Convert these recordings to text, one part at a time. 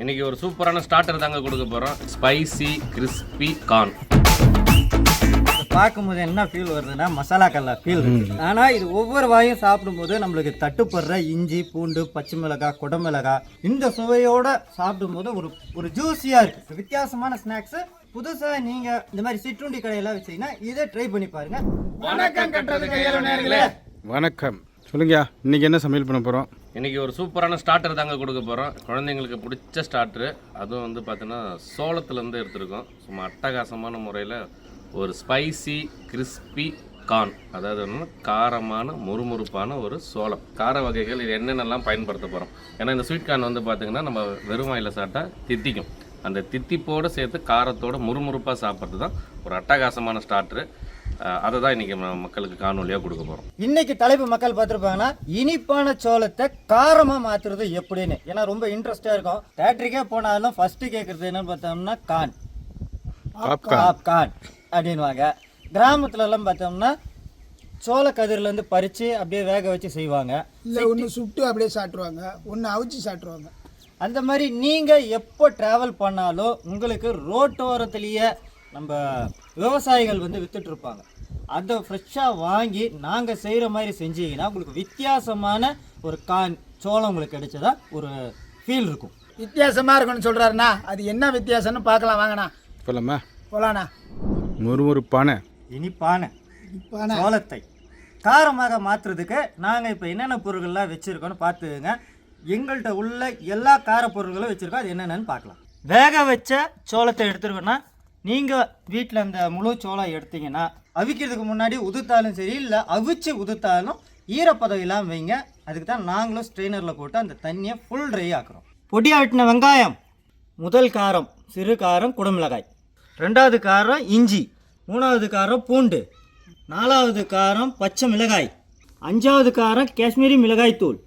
இன்னைக்கு ஒரு சூப்பரான ஸ்டார்டர் தாங்க கொடுக்க போகிறோம் ஸ்பைசி கிறிஸ்பி கார்ன் பார்க்கும்போது என்ன ஃபீல் வருதுன்னா மசாலா கல்லா ஃபீல் இருக்கு. ஆனா இது ஒவ்வொரு வாயும் சாப்பிடும்போது நம்மளுக்கு தட்டுப்படுற இஞ்சி பூண்டு பச்சை மிளகாய் குடமிளகாய் இந்த சுவையோட சாப்பிடும்போது ஒரு ஒரு ஜூஸியா இருக்கு. வித்தியாசமான ஸ்நாக்ஸ் புதுசா நீங்க இந்த மாதிரி சிற்றுண்டி கடையெல்லாம் வச்சீங்கன்னா இதை ட்ரை பண்ணி பாருங்க. வணக்கம் கட்டுறது வணக்கம். சொல்லுங்கய்யா இன்றைக்கி என்ன சமையல் பண்ண போகிறோம் இன்றைக்கி ஒரு சூப்பரான ஸ்டார்டர் தாங்க கொடுக்க போகிறோம் குழந்தைங்களுக்கு பிடிச்ச ஸ்டார்ட்ரு அதுவும் வந்து பார்த்தீங்கன்னா சோளத்துலேருந்து எடுத்துருக்கோம். சும்மா அட்டகாசமான முறையில் ஒரு ஸ்பைசி கிறிஸ்பி கார்ன் அதாவது ஒன்று காரமான முறுமுறுப்பான ஒரு சோளம். கார வகைகள் இது என்னென்னலாம் பயன்படுத்த போகிறோம் ஏன்னா இந்த ஸ்வீட் கார்ன் வந்து பார்த்திங்கன்னா நம்ம வெறும் வாயில் சாப்பிட்டா தித்திக்கும். அந்த தித்திப்போடு சேர்த்து காரத்தோட முறுமுறுப்பாக சாப்பிட்றது தான் ஒரு அட்டகாசமான ஸ்டார்ட்ரு அதை தான் இன்றைக்கி மக்களுக்கு காணொலியாக கொடுக்க போகிறோம் இன்னைக்கு தலைப்பு மக்கள் பார்த்துருப்பாங்கன்னா இனிப்பான சோளத்தை காரமா மாத்துறது எப்படின்னு. ஏன்னா ரொம்ப இன்ட்ரெஸ்டா இருக்கும். தேட்டருக்கே போனாலும் ஃபர்ஸ்ட் கேட்கறது என்னன்னு பார்த்தோம்னா கான். பாப்கார்ன் பாப்கார்ன் அப்படின்வாங்க கிராமத்துல எல்லாம் பார்த்தோம்னா சோள கதிர்லேருந்து பறித்து அப்படியே வேக வச்சு செய்வாங்க. இல்லை ஒன்று சுட்டு அப்படியே சாப்பிட்ருவாங்க ஒன்று அவிச்சு சாப்பிட்ருவாங்க அந்த மாதிரி நீங்கள் எப்போ ட்ராவல் பண்ணாலும் உங்களுக்கு ரோட்டோரத்துலேயே நம்ம விவசாயிகள் வந்து வித்துட்டு இருப்பாங்க அதை ஃப்ரெஷ்ஷாக வாங்கி நாங்கள் செய்கிற மாதிரி செஞ்சீங்கன்னா உங்களுக்கு வித்தியாசமான ஒரு கான் சோளம் உங்களுக்கு கிடைச்சதா ஒரு ஃபீல் இருக்கும். வித்தியாசமாக இருக்கும்னு சொல்கிறாருண்ணா அது என்ன வித்தியாசம்னு பார்க்கலாம் வாங்கண்ணா. போலாமா? போலாண்ணா. முறுமுறுப்பான. இனிப்பான. இப்பாண்ணா சோளத்தை காரமாக மாற்றுறதுக்கு நாங்கள் இப்போ என்னென்ன பொருட்கள்லாம் வச்சுருக்கோன்னு பார்த்துங்க எங்கள்கிட்ட உள்ள எல்லா கார பொருட்களும் வச்சுருக்கோம். அது என்னென்னு பார்க்கலாம். வேக வச்ச சோளத்தை எடுத்துருக்கோன்னா நீங்கள் வீட்டில் அந்த முழு சோளம் எடுத்தீங்கன்னா அவிக்கிறதுக்கு முன்னாடி உதுத்தாலும் சரி இல்லை அவிச்சு உதுத்தாலும் ஈரப்பதம் இல்லாமல் வைங்க. அதுக்கு தான் நாங்களும் ஸ்ட்ரெயினரில் போட்டு அந்த தண்ணியை ஃபுல் ட்ரை ஆக்குறோம். பொடி ஆட்டின வெங்காயம் முதல் காரம் சிறு காரம் குடமிளகாய். ரெண்டாவது காரம் இஞ்சி மூணாவது காரம் பூண்டு நாலாவது காரம் பச்சை மிளகாய் அஞ்சாவது காரம் காஷ்மீரி மிளகாய் தூள்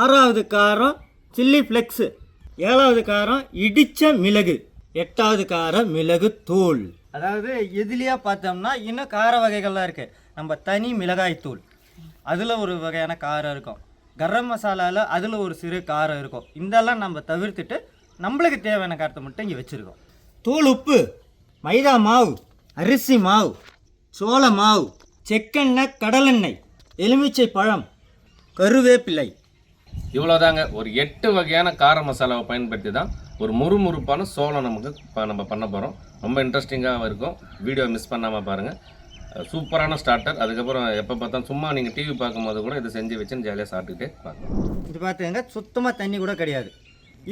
ஆறாவது காரம் சில்லி ஃப்ளெக்ஸு ஏழாவது காரம் இடித்த மிளகு. எட்டாவது காரம் மிளகு தூள். அதாவது எதுலையா பார்த்தோம்னா இன்னும் கார வகைகள்லாம் இருக்குது நம்ம தனி மிளகாய் தூள். அதில் ஒரு வகையான காரம் இருக்கும். கரம் மசாலாவில் அதில் ஒரு சிறு காரம் இருக்கும். இதெல்லாம் நம்ம தவிர்த்துட்டு நம்மளுக்கு தேவையான காரத்தை மட்டும் இங்கே வச்சுருக்கோம். தூள் உப்பு மைதா மாவு அரிசி மாவு சோள மாவு செக்கெண்ணெய் கடலெண்ணெய் எலுமிச்சை பழம் கருவேப்பிலை. இவ்வளோதாங்க ஒரு எட்டு வகையான கார மசாலாவை பயன்படுத்தி தான் ஒரு முறுமுறுப்பான சோளம் நமக்கு இப்போ நம்ம பண்ண போகிறோம் ரொம்ப இன்ட்ரெஸ்டிங்காக இருக்கும். வீடியோ மிஸ் பண்ணாமல் பாருங்கள் சூப்பரான ஸ்டார்டர் அதுக்கப்புறம் எப்போ பார்த்தாலும் சும்மா நீங்கள் டிவி பார்க்கும்போது கூட இதை செஞ்சு வச்சு ஜாலியாக சாப்பிட்டுட்டே பார்க்கலாம் இது பார்த்துங்க சுத்தமாக தண்ணி கூட கிடையாது.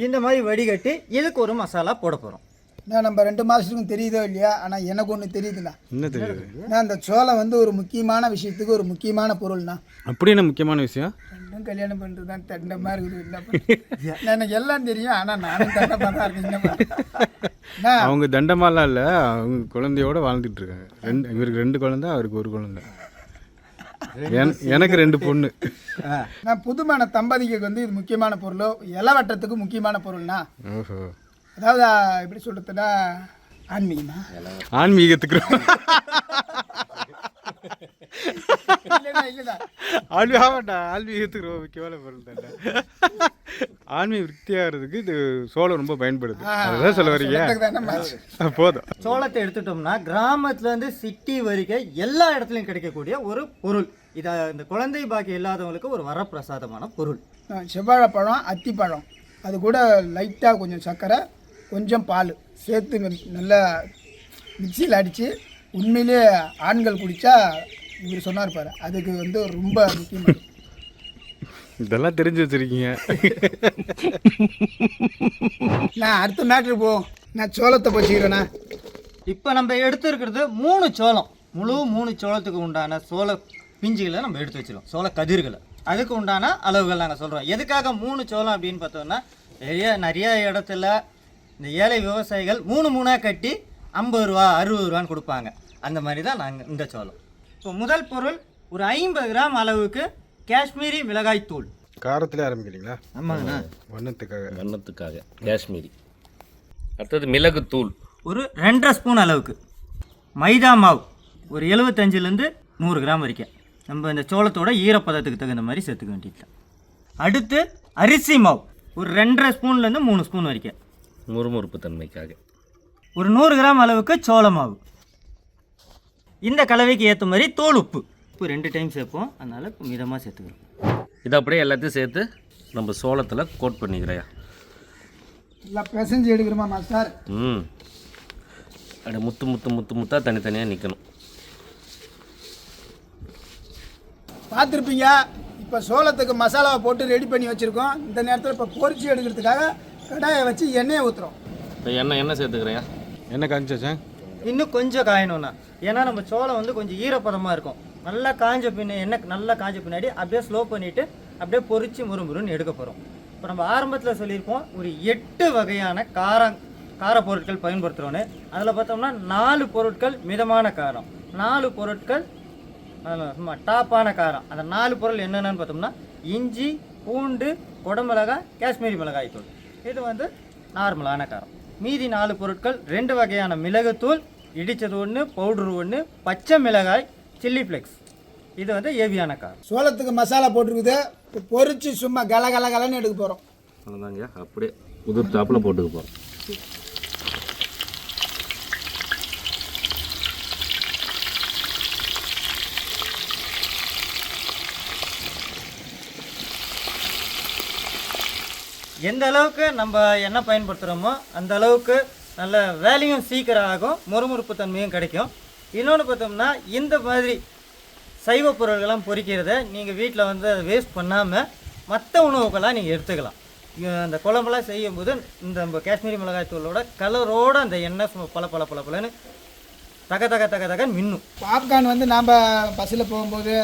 இந்த மாதிரி வடிகட்டி இதுக்கு ஒரு மசாலா போட போகிறோம் நான் நம்ம ரெண்டு மாதத்துக்கும் தெரியுதோ இல்லையா? ஆனால் எனக்கு ஒன்று தெரியுதுண்ணா. என்ன தெரியுது? நான் அந்த சோளம் வந்து ஒரு முக்கியமான விஷயத்துக்கு ஒரு முக்கியமான பொருள்ண்ணா. அப்படி என்ன முக்கியமான விஷயம்? ரெண்டும் கல்யாணம் பண்ணுறது தான் தண்டமாக இருக்குது என்ன எனக்கு எல்லாம் தெரியும். ஆனால் நானும் தண்டமாக தான் இருக்கேன். அவங்க தண்டமாலாம் இல்லை. அவங்க குழந்தையோட வாழ்ந்துட்டு இருக்காங்க. ரெண்டு இவருக்கு ரெண்டு குழந்தை அவருக்கு ஒரு குழந்தை. என்- எனக்கு ரெண்டு பொண்ணு. நான் புதுமான தம்பதிக்கு வந்து இது முக்கியமான பொருளோ இலவட்டத்துக்கு முக்கியமான பொருள்னா? ஓஹோ. அதாவது எப்படி சொல்கிறதுனா ஆன்மீகமா? ஆன்மீகத்துக்கு ஆன்மீக ஆமாண்டா ஆன்மீகத்துக்கு ரொம்ப முக்கியமான பொருள் தான்டா. ஆன்மீக விருத்தியாகிறதுக்கு இது சோளம் ரொம்ப பயன்படுது. அதுதான் சொல்ல வரீங்க போதும். சோளத்தை எடுத்துட்டோம்னா கிராமத்துலேருந்து சிட்டி வரைக்கும் எல்லா இடத்துலையும் கிடைக்கக்கூடிய ஒரு பொருள். இதை இந்த குழந்தை பாக்கி இல்லாதவங்களுக்கு ஒரு வரப்பிரசாதமான பொருள். செவ்வாழைப்பழம் அத்திப்பழம். அது கூட லைட்டாக கொஞ்சம் சர்க்கரை கொஞ்சம் பால். சேர்த்து நல்லா மிக்சியில் அடித்து உண்மையிலே ஆண்கள் குடித்தா இவர் சொன்னார் பாரு அதுக்கு வந்து ரொம்ப முக்கியமாக இதெல்லாம் தெரிஞ்சு வச்சிருக்கீங்க. நான் அடுத்த மேட்ரு போ நான் சோளத்தை போச்சுக்கிறேண்ணா இப்போ நம்ம எடுத்துருக்கிறது மூணு சோளம். முழு மூணு சோளத்துக்கு உண்டான சோள பிஞ்சுகளை நம்ம எடுத்து வச்சிருக்கோம் சோள கதிர்களை. அதுக்கு உண்டான அளவுகள் நாங்கள் சொல்கிறோம் எதுக்காக மூணு சோளம் அப்படின்னு பார்த்தோம்னா நிறைய நிறைய இடத்துல இந்த ஏழை விவசாயிகள் மூணு மூணாக கட்டி ஐம்பது ரூபா அறுபது ரூபான்னு கொடுப்பாங்க. அந்த மாதிரி தான் நாங்கள் இந்த சோளம். இப்போ முதல் பொருள் ஒரு ஐம்பது கிராம் அளவுக்கு காஷ்மீரி மிளகாய் தூள். காரத்திலே ஆரம்பிக்கிறீங்களா? ஆமாங்கண்ணா. வண்ணத்துக்காக. வண்ணத்துக்காக. காஷ்மீரி. அடுத்தது மிளகு தூள். ஒரு ரெண்டரை ஸ்பூன் அளவுக்கு மைதா மாவு. ஒரு எழுபத்தஞ்சிலேருந்து நூறு கிராம் வரைக்கும். நம்ம இந்த சோளத்தோட ஈரப்பதத்துக்கு தகுந்த மாதிரி சேர்த்துக்க வேண்டியது. அடுத்து அரிசி மாவு. ஒரு ரெண்டரை ஸ்பூன்லேருந்து மூணு ஸ்பூன் வரைக்கும். முறுமுறுப்பு தன்மைக்காக ஒரு நூறு கிராம் அளவுக்கு சோள மாவு. இந்த கலவைக்கு ஏற்ற மாதிரி தோல் உப்பு. உப்பு ரெண்டு டைம் சேர்ப்போம். அதனால் மிதமாக சேர்த்துக்கிறோம். இதை அப்படியே எல்லாத்தையும் சேர்த்து நம்ம சோளத்தில் கோட் பண்ணிக்கிறையா எல்லாம் பிசைஞ்சு எடுக்கிறோமா மாஸ்டர் ம். அப்படியே முத்து முத்து முத்து முத்தாக தனித்தனியாக நிற்கணும் பார்த்துருப்பீங்க? இப்போ சோளத்துக்கு மசாலாவை போட்டு ரெடி பண்ணி வச்சுருக்கோம். இந்த நேரத்தில் இப்போ பொரிச்சு எடுக்கிறதுக்காக கடாயை வச்சு எண்ணெயை ஊற்றுறோம் இப்போ எண்ணெய் என்ன சேர்த்துக்கிறையா என்ன காமிச்சாச்சா இன்னும் கொஞ்சம் காயணும்னா. ஏன்னா நம்ம சோளம் வந்து கொஞ்சம் ஈரப்பதமாக இருக்கும். நல்லா காஞ்ச பின்ன என்ன நல்லா காஞ்ச பின்னாடி அப்படியே ஸ்லோ பண்ணிவிட்டு அப்படியே பொறிச்சு முறுமுறுன்னு எடுக்க போகிறோம் இப்போ நம்ம ஆரம்பத்தில் சொல்லியிருப்போம் ஒரு எட்டு வகையான காரம் கார பொருட்கள் பயன்படுத்துகிறோன்னு அதில் பார்த்தோம்னா நாலு பொருட்கள் மிதமான காரம். நாலு பொருட்கள் சும்மா டாப்பான காரம். அந்த நாலு பொருள் என்னென்னு பார்த்தோம்னா இஞ்சி பூண்டு குடமிளகாய் காஷ்மீரி மிளகாய் தூள் இது வந்து நார்மலான காரம். மீதி நாலு பொருட்கள் ரெண்டு வகையான மிளகுத்தூள் இடித்தது ஒன்று பவுட்ரு ஒன்று பச்சை மிளகாய் சில்லி ஃப்ளெக்ஸ் இது வந்து ஏவியான காரம். சோளத்துக்கு மசாலா போட்டிருக்குது. பொரிச்சு சும்மா கல கல கலன்னு எடுக்க போகிறோம் அதுதாங்க அப்படியே உதிர் டாப்பில் போட்டுக்க போகிறோம் எந்த அளவுக்கு நம்ம எண்ணெய் பயன்படுத்துகிறோமோ அந்த அளவுக்கு நல்ல வேலையும் சீக்கிரம் ஆகும் முறுமுறுப்பு தன்மையும் கிடைக்கும். இன்னொன்று பார்த்தோம்னா இந்த மாதிரி சைவ பொருள்கள்லாம் பொறிக்கிறத நீங்கள் வீட்டில் வந்து அதை வேஸ்ட் பண்ணாமல் மற்ற உணவுகளாக நீங்கள் எடுத்துக்கலாம். அந்த குழம்புலாம் செய்யும்போது இந்த நம்ம காஷ்மீரி மிளகாய் தூளோட கலரோட அந்த எண்ணெய் சும்மா பல பல பல பலன்னு தக தக தக தகன்னு மின்னும். பாப்கார்ன் வந்து நாம் பஸ்ஸில் போகும்போது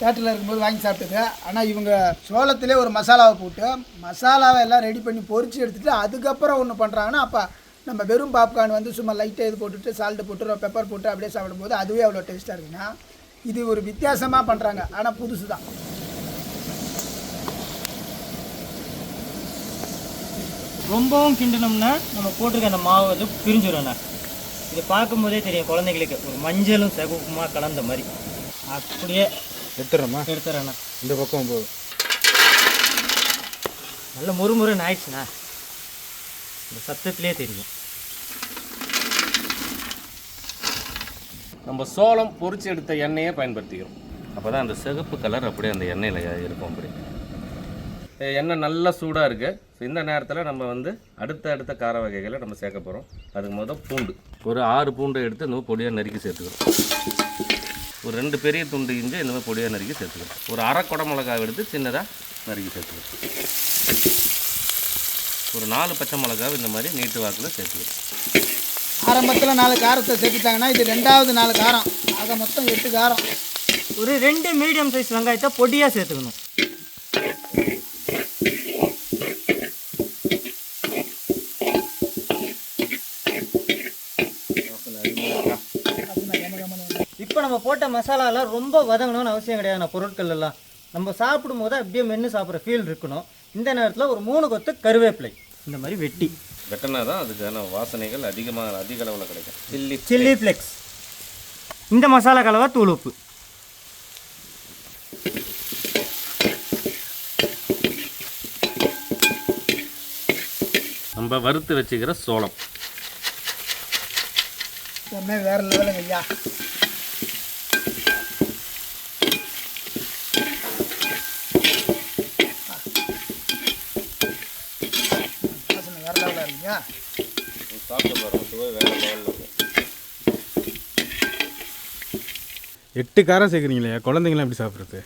தேட்டரில் இருக்கும்போது வாங்கி சாப்பிட்டது. ஆனால் இவங்க சோளத்திலே ஒரு மசாலாவை போட்டு மசாலாவை எல்லாம் ரெடி பண்ணி பொறிச்சு எடுத்துகிட்டு அதுக்கப்புறம் ஒன்று பண்ணுறாங்கன்னா அப்போ நம்ம வெறும் பாப்கார்ன் வந்து சும்மா லைட்டாக இது போட்டுட்டு சால்ட்டு போட்டு பெப்பர் போட்டு அப்படியே சாப்பிடும்போது அதுவே அவ்வளோ டேஸ்ட்டாக இருக்குன்னா இது ஒரு வித்தியாசமாக பண்ணுறாங்க ஆனால் புதுசு தான் ரொம்பவும் கிண்டணும்னா நம்ம போட்டிருக்க அந்த மாவு வந்து பிரிஞ்சிடும்ண்ணா இது பார்க்கும்போதே தெரியும் குழந்தைங்களுக்கு ஒரு மஞ்சளும் சிகப்புமா கலந்த மாதிரி. அப்படியே எடுத்துடுறோமா? எடுத்துறேண்ணா. இந்த பக்கம் போதும். நல்ல முறுமுறுன்னு ஆயிடுச்சுண்ணா. இந்த சத்தத்திலே தெரியும். நம்ம சோளம் பொரிச்சு எடுத்த எண்ணெயை பயன்படுத்திக்கிறோம். அப்போ தான் அந்த சிகப்பு கலர் அப்படியே அந்த எண்ணெயில் இருக்கும் அப்படி. எண்ணெய் நல்லா சூடாக இருக்குது இந்த நேரத்தில் நம்ம வந்து அடுத்த அடுத்த கார வகைகளை நம்ம சேர்க்க போகிறோம் அதுக்கு முதல் பூண்டு. ஒரு ஆறு பூண்டை எடுத்து இந்த மாதிரி பொடியாக நறுக்கி சேர்த்துக்கிறோம். ஒரு ரெண்டு பெரிய துண்டு இஞ்சி இந்த மாதிரி பொடியாக நறுக்கி சேர்த்துக்கிறோம். ஒரு அரை குடை மிளகாய் எடுத்து சின்னதாக நறுக்கி சேர்த்துக்கிறோம். ஒரு நாலு பச்சை மிளகாய் இந்த மாதிரி நீட்டு வாக்கில் சேர்த்துக்கிறோம் ஆரம்பத்தில் நாலு காரத்தை சேர்த்துட்டாங்கன்னா இது ரெண்டாவது நாலு காரம். ஆக மொத்தம் எட்டு காரம். ஒரு ரெண்டு மீடியம் சைஸ் வெங்காயத்தை பொடியாக சேர்த்துக்கணும். இப்போ நம்ம போட்ட மசாலாலாம் ரொம்ப வதங்கணும்னு அவசியம் கிடையாது. பொருட்கள் எல்லாம். நம்ம சாப்பிடும் போது அப்படியே மென்று சாப்பிட்ற ஃபீல் இருக்கணும். இந்த நேரத்தில் ஒரு மூணு கொத்து கருவேப்பிலை. இந்த மாதிரி வெட்டி. வெட்டினா தான் அதுக்கான வாசனைகள் அதிகமாக அதிக அளவில் கிடைக்கும். சில்லி சில்லி ஃப்ளெக்ஸ் இந்த மசாலா கலவை தூள் உப்பு. நம்ம வறுத்து வச்சுக்கிற சோளம். வேறு லெவலுங்க ஐயா வாசனை வேறு லெவலாக இருக்குங்க சாப்பிட்டு பாருங்க சுவை வேறு லெவலில் இருக்கும் எட்டு காரம் சேர்க்குறீங்களே குழந்தைங்களாம் எப்படி சாப்பிட்றது?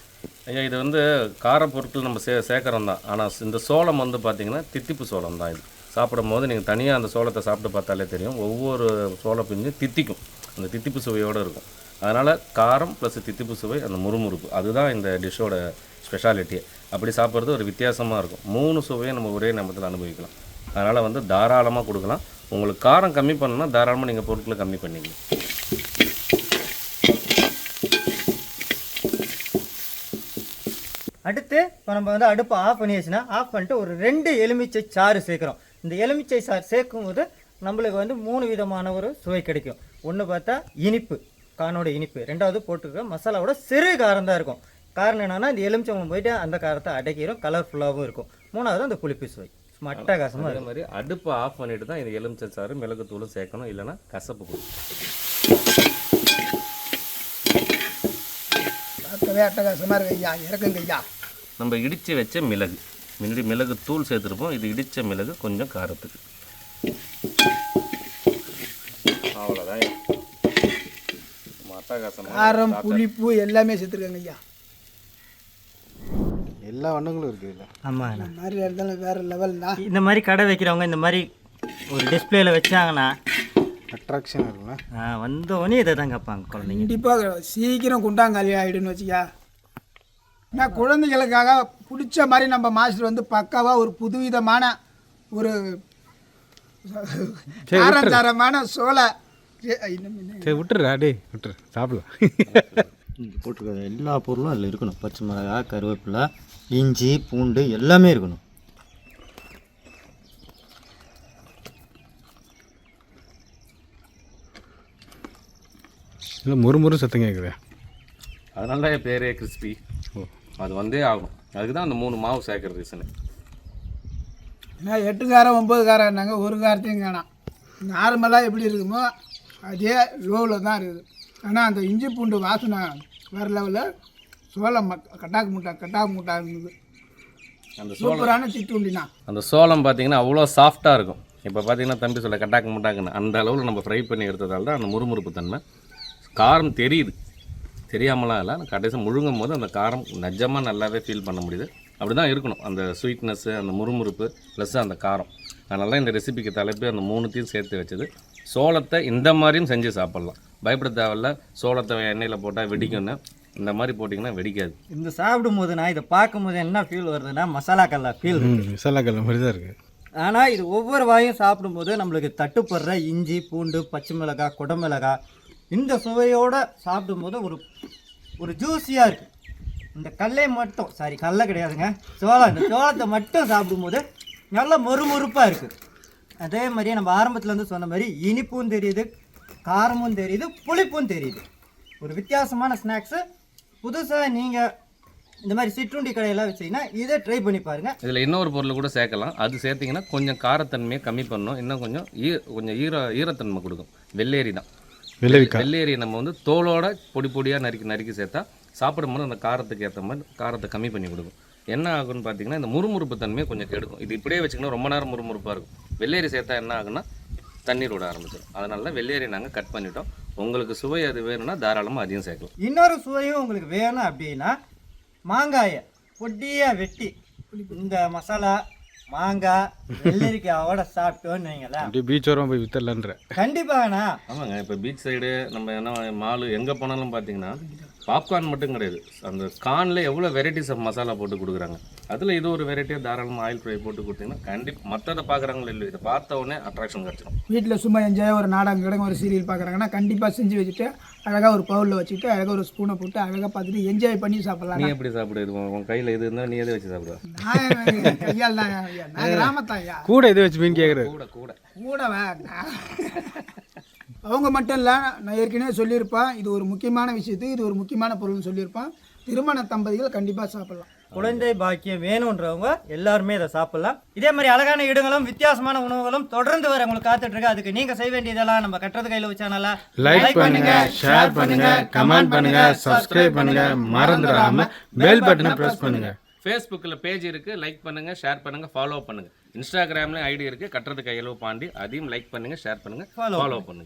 ஐயா இது வந்து கார பொருட்கள் நம்ம சே சேர்க்குறோம் தான் ஆனால் இந்த சோளம் வந்து பார்த்திங்கன்னா தித்திப்பு சோளம் தான் இது. சாப்பிடும் போது நீங்கள் தனியாக அந்த சோளத்தை சாப்பிட்டு பார்த்தாலே தெரியும். ஒவ்வொரு சோள பிஞ்சு தித்திக்கும். அந்த தித்திப்பு சுவையோடு இருக்கும். அதனால் காரம் ப்ளஸ் தித்திப்பு சுவை அந்த முறுமுறுப்பு. அதுதான் இந்த டிஷ்ஷோட ஸ்பெஷாலிட்டியே அப்படி சாப்பிட்றது ஒரு வித்தியாசமாக இருக்கும். மூணு சுவையை நம்ம ஒரே நேரத்தில் அனுபவிக்கலாம். அதனால் வந்து தாராளமாக கொடுக்கலாம். உங்களுக்கு காரம் கம்மி பண்ணணும்னா தாராளமாக நீங்கள் பொருட்களை கம்மி பண்ணிக்கணும் அடுத்து இப்போ நம்ம வந்து அடுப்பை ஆஃப் பண்ணியாச்சுன்னா ஆஃப் பண்ணிட்டு ஒரு ரெண்டு எலுமிச்சை சாறு சேர்க்குறோம். இந்த எலுமிச்சை சாறு சேர்க்கும் போது நம்மளுக்கு வந்து மூணு விதமான ஒரு சுவை கிடைக்கும். ஒன்று பார்த்தா இனிப்பு கானோட இனிப்பு. ரெண்டாவது போட்டுருக்க மசாலாவோட சிறு காரம் தான் இருக்கும். காரணம் என்னென்னா இந்த எலுமிச்சம்பழம் போயிட்டு அந்த காரத்தை அடைக்கிறோம் கலர்ஃபுல்லாகவும் இருக்கும். மூணாவது அந்த புளிப்பு சுவை. மட்டகாசமாக அதே மாதிரி அடுப்பை ஆஃப் பண்ணிட்டு தான் இது எலுமிச்சை சாறு மிளகுத்தூளும் சேர்க்கணும் இல்லைன்னா கசப்பு கொடுக்கும். பார்க்கவே அட்டகாசமாக இருக்கு ஐயா இறக்குங்க ஐயா. நம்ம இடித்து வச்ச மிளகு முன்னாடி மிளகு தூள் சேர்த்துருப்போம் இது இடித்த மிளகு கொஞ்சம் காரத்துக்கு. அவ்வளோதான் காரம் புளிப்பு எல்லாமே சேர்த்துருக்காங்க ஐயா. எல்லா வண்ணங்களும் இருக்குது இதில். ஆமாம் இந்த மாதிரி இருந்தாலும் வேறு லெவல் தான். இந்த மாதிரி கடை வைக்கிறவங்க இந்த மாதிரி ஒரு டிஸ்பிளேல வச்சாங்கன்னா அட்ராக்ஷன் இருக்குல்ல ஆ, வந்த உடனே இதை தான் கேட்பாங்க குழந்தைங்க கண்டிப்பாக சீக்கிரம் குண்டாங்காலி ஆகிடுன்னு வச்சுக்கா. ஏன்னா குழந்தைகளுக்காக பிடிச்ச மாதிரி நம்ம மாஸ்டர் வந்து பக்காவாக ஒரு புதுவிதமான ஒரு காரஞ்சாரமான சோளை ஏ, இன்னும்? சரி டேய் விட்டுரு சாப்பிடலாம். இங்கே போட்டிருக்க எல்லா பொருளும் அதில் இருக்கணும். பச்சை மிளகாய் கருவேப்பிலை இஞ்சி பூண்டு எல்லாமே இருக்கணும். இல்லை முறுமுறு சத்தம் கேட்குது அதனால தான் பேரே கிறிஸ்பி ஓ. அது வந்தே ஆகும் அதுக்கு தான் அந்த மூணு மாவு சேர்க்குற ரீசனு ஏன்னா எட்டு காரம் ஒம்பது காரம்னாங்க ஒரு காரத்தையும் காணாம். நார்மலாக எப்படி இருக்குமோ அதே லோவில் தான் இருக்குது. ஆனால் அந்த இஞ்சி பூண்டு வாசனை வேறு லெவலில் சோளம் கட்டாக்கு முட்டா கட்டாக்கு முட்டா இருந்தது அந்த சூப்பரான சிட்டுண்டினா அந்த சோளம் பார்த்தீங்கன்னா அவ்வளோ சாஃப்டாக இருக்கும். இப்போ பார்த்தீங்கன்னா தம்பி சொல்ல கட்டாக்க முட்டாக்குன்னு அந்த அளவில் நம்ம ஃப்ரை பண்ணி எடுத்ததால தான் அந்த முறுமுறுப்பு தன்மை. காரம் தெரியுது. தெரியாமலாம் இல்லை. கடைசி முழுங்கும் போது அந்த காரம் நிஜமாக நல்லாவே ஃபீல் பண்ண முடியுது. அப்படி தான் இருக்கணும். அந்த ஸ்வீட்னஸ்ஸு அந்த முறுமுறுப்பு ப்ளஸ் அந்த காரம். அதனால தான் இந்த ரெசிபிக்கு தலைப்பு அந்த மூணுத்தையும் சேர்த்து வச்சது. சோளத்தை இந்த மாதிரியும் செஞ்சு சாப்பிட்லாம். பயப்பட தேவையில்ல. சோளத்தை எண்ணெயில் போட்டால் வெடிக்கும்னு. இந்த மாதிரி போட்டிங்கன்னா வெடிக்காது. இந்த சாப்பிடும்போது நான் இதை பார்க்கும்போது என்ன ஃபீல் வருதுன்னா மசாலா கல்லா ஃபீல் மசாலா கல்ல மாதிரி தான் இருக்குது ஆனால் இது ஒவ்வொரு வாயும் சாப்பிடும்போது நம்மளுக்கு தட்டுப்படுற இஞ்சி பூண்டு பச்சை மிளகாய் குடமிளகாய் இந்த சுவையோட சாப்பிடும்போது ஒரு ஒரு ஜூஸியாக இருக்குது இந்த கல்லை மட்டும் சாரி கல்லை கிடையாதுங்க. சோளம் இந்த சோளத்தை மட்டும் சாப்பிடும்போது நல்லா மொறுமொறுப்பாக இருக்குது அதே மாதிரியே நம்ம ஆரம்பத்துல இருந்து சொன்ன மாதிரி இனிப்பும் தெரியுது காரமும் தெரியுது புளிப்பும் தெரியுது. ஒரு வித்தியாசமான ஸ்நாக்ஸு புதுசாக நீங்கள் இந்த மாதிரி சிற்றுண்டி கடையெல்லாம் வச்சீங்கன்னா இதை ட்ரை பண்ணி பாருங்கள் இதில் இன்னொரு பொருள் கூட சேர்க்கலாம். அது சேர்த்திங்கன்னா கொஞ்சம் காரத்தன்மையை கம்மி பண்ணும். இன்னும் கொஞ்சம் ஈ கொஞ்சம் ஈர ஈரத்தன்மை கொடுக்கும். வெள்ளேரி தான். வெள்ளேரியை நம்ம வந்து தோலோட பொடி பொடியாக நறுக்கி நறுக்கி சேர்த்தா சாப்பிடும்போது அந்த காரத்துக்கு ஏற்ற மாதிரி காரத்தை கம்மி பண்ணி கொடுக்கும். என்ன ஆகும்னு பார்த்தீங்கன்னா இந்த முறுமுறுப்பு தன்மையை கொஞ்சம் கெடுக்கும். இது இப்படியே வச்சுக்கணும் ரொம்ப நேரம் முறுமுறுப்பாக இருக்கும். வெள்ளேரி சேர்த்தா என்ன ஆகும்னா தண்ணீர் விட ஆரம்பிச்சிடும் அதனால தான் வெள்ளேரி நாங்கள் கட் பண்ணிட்டோம். உங்களுக்கு சுவை அது வேணும்னா தாராளமாக அதையும் சேர்க்கலாம். இன்னொரு சுவையும் உங்களுக்கு வேணும் அப்படின்னா மாங்காயை பொடியாக வெட்டி இந்த மசாலா மாங்காய் வெள்ளரிக்காயோட சாப்பிட்டோன்னு வைங்களேன். அப்படியே பீச் ஓரமாக போய் வித்தரலான்ற கண்டிப்பாங்கண்ணா ஆமாங்க இப்போ பீச் சைடு நம்ம என்ன மாலு எங்கே போனாலும் பார்த்தீங்கன்னா பாப்கார்ன் மட்டும் கிடையாது. அந்த கார்னில் எவ்வளோ வெரைட்டிஸ் ஆஃப் மசாலா போட்டு கொடுக்குறாங்க. அதில் இது ஒரு வெரைட்டியாக தாராளமாக ஆயில் ஃப்ரை போட்டு கொடுத்தீங்கன்னா கண்டிப்பாக மற்றதை பார்க்குறாங்களோ இல்லை இதை பார்த்த உடனே அட்ராக்ஷன் கிடச்சிடும் வீட்டில் சும்மா என்ஜாய் ஒரு நாடகம் கிடங்க ஒரு சீரியல் பார்க்குறாங்கன்னா கண்டிப்பாக செஞ்சு வச்சுட்டு அழகாக ஒரு பவுலில் வச்சுட்டு அழகாக ஒரு ஸ்பூனை போட்டு அழகாக பார்த்துட்டு என்ஜாய் பண்ணி சாப்பிட்லாம் நீ எப்படி சாப்பிடு? இது உன் கையில் இது இருந்தால் நீ எதை வச்சு சாப்பிடுவ. நான் கையால் தான் ஐயா. நான் கிராமத்தான் ஐயா கூட எது வச்சு மீன் கேட்குறது கூட கூட. கூட வேண்டாம். அவங்க மட்டும் இல்லை நான் ஏற்கனவே சொல்லியிருப்பேன் இது ஒரு முக்கியமான விஷயத்துக்கு இது ஒரு முக்கியமான பொருள்னு சொல்லியிருப்பேன். திருமண தம்பதிகள் கண்டிப்பாக சாப்பிட்லாம். குழந்தை பாக்கியம் வேணுன்றவங்க எல்லாருமே இதை சாப்பிடலாம். இதே மாதிரி அழகான இடங்களும் வித்தியாசமான உணவுகளும் தொடர்ந்து வர உங்களுக்கு காத்துட்டு இருக்கு. அதுக்கு நீங்க செய்ய வேண்டியதெல்லாம் நம்ம கட்டுறது கையில சேனல லைக் பண்ணுங்க ஷேர் பண்ணுங்க கமெண்ட் பண்ணுங்க சப்ஸ்கிரைப் பண்ணுங்க மறந்துடாம பெல் பட்டனை பிரஸ் பண்ணுங்க. ஃபேஸ்புக்கில் பேஜ் இருக்குது லைக் பண்ணுங்கள் ஷேர் பண்ணுங்கள் ஃபாலோ பண்ணுங்கள் இன்ஸ்டாகிராம்லேயும் ஐடி இருக்குது கட்டுறது கையளவு பாண்டி அதையும் லைக் பண்ணுங்கள் ஷேர் பண்ணுங்கள் ஃபாலோ பண்ணுங்கள்